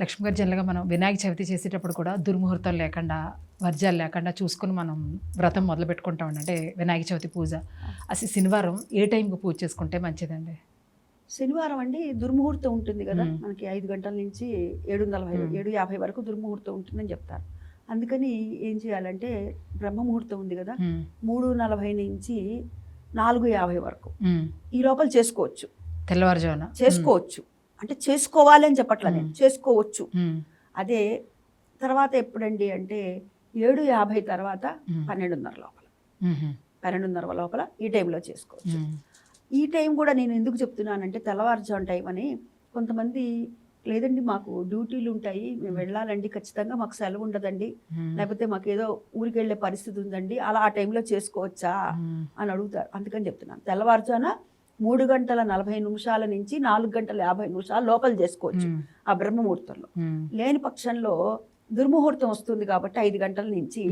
లక్ష్మి గారు జనరల్గా మనం వినాయక చవితి చేసేటప్పుడు కూడా దుర్ముహూర్తాలు లేకుండా వర్జాలు లేకుండా చూసుకొని మనం వ్రతం మొదలు పెట్టుకుంటాం అంటే వినాయక చవితి పూజ. అసలు శనివారం ఏ టైంకి పూజ చేసుకుంటే మంచిదండి? శనివారం అండి దుర్ముహూర్తం ఉంటుంది కదా. మనకి ఐదు గంటల నుంచి ఏడు నలభై. ఏడు యాభై వరకు దుర్ముహూర్తం ఉంటుందని చెప్తారు. అందుకని ఏం చేయాలంటే బ్రహ్మముహూర్తం ఉంది కదా. మూడు నలభై నుంచి నాలుగు యాభై వరకు. ఈ లోపల చేసుకోవచ్చు. తెల్లవారుజామున. చేసుకోవచ్చు. అంటే చేసుకోవాలి అని చెప్పట్లా నేను. చేసుకోవచ్చు. అదే తర్వాత ఎప్పుడండి అంటే ఏడు యాభై తర్వాత పన్నెండున్నర లోపల. పన్నెండున్నర లోపల ఈ టైంలో చేసుకోవచ్చు. ఈ టైం కూడా నేను ఎందుకు చెప్తున్నానంటే తెల్లవారుజాము టైం అని కొంతమంది లేదండి మాకు డ్యూటీలు ఉంటాయి మేము వెళ్ళాలండి ఖచ్చితంగా మాకు సెలవు ఉండదండి. లేకపోతే మాకు ఏదో ఊరికి వెళ్ళే పరిస్థితి ఉందండి. అలా ఆ టైంలో చేసుకోవచ్చా అని అడుగుతారు. అందుకని చెప్తున్నాను. తెల్లవారుజామున మూడు గంటల నలభై నిమిషాల నుంచి నాలుగు గంటల యాభై నిమిషాల లోపల చేసుకోవచ్చు ఆ బ్రహ్మముహూర్తంలో. లేని పక్షంలో దుర్ముహూర్తం వస్తుంది కాబట్టి ఐదు గంటల నుంచి.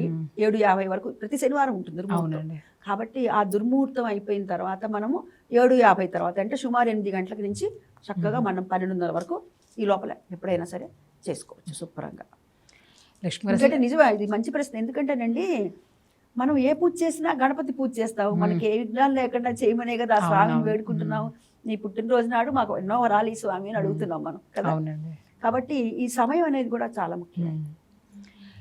ఏడు యాభై వరకు ప్రతి శనివారం ఉంటుంది దుర్ముహూర్తం. కాబట్టి ఆ దుర్ముహూర్తం అయిపోయిన తర్వాత మనము ఏడు యాభై తర్వాత అంటే సుమారు ఎనిమిది గంటల నుంచి చక్కగా. మనం పన్నెండున్నర వరకు ఈ లోపల ఎప్పుడైనా సరే చేసుకోవచ్చు శుభ్రంగా. లక్ష్మి నిజమే ఇది మంచి ప్రశ్న. ఎందుకంటేనండి మనం ఏ పూజ చేసినా గణపతి పూజ చేస్తావు. మనకి ఏ విఘ్నాలు లేకుండా చేయమనే కదా ఆ స్వామిని అవునవును. వేడుకుంటున్నావు. నీ పుట్టినరోజు నాడు మాకు ఎన్నో వరాలు ఈ స్వామి అని అడుగుతున్నాం మనం కదా? కాబట్టి ఈ సమయం అనేది కూడా చాలా ముఖ్యం.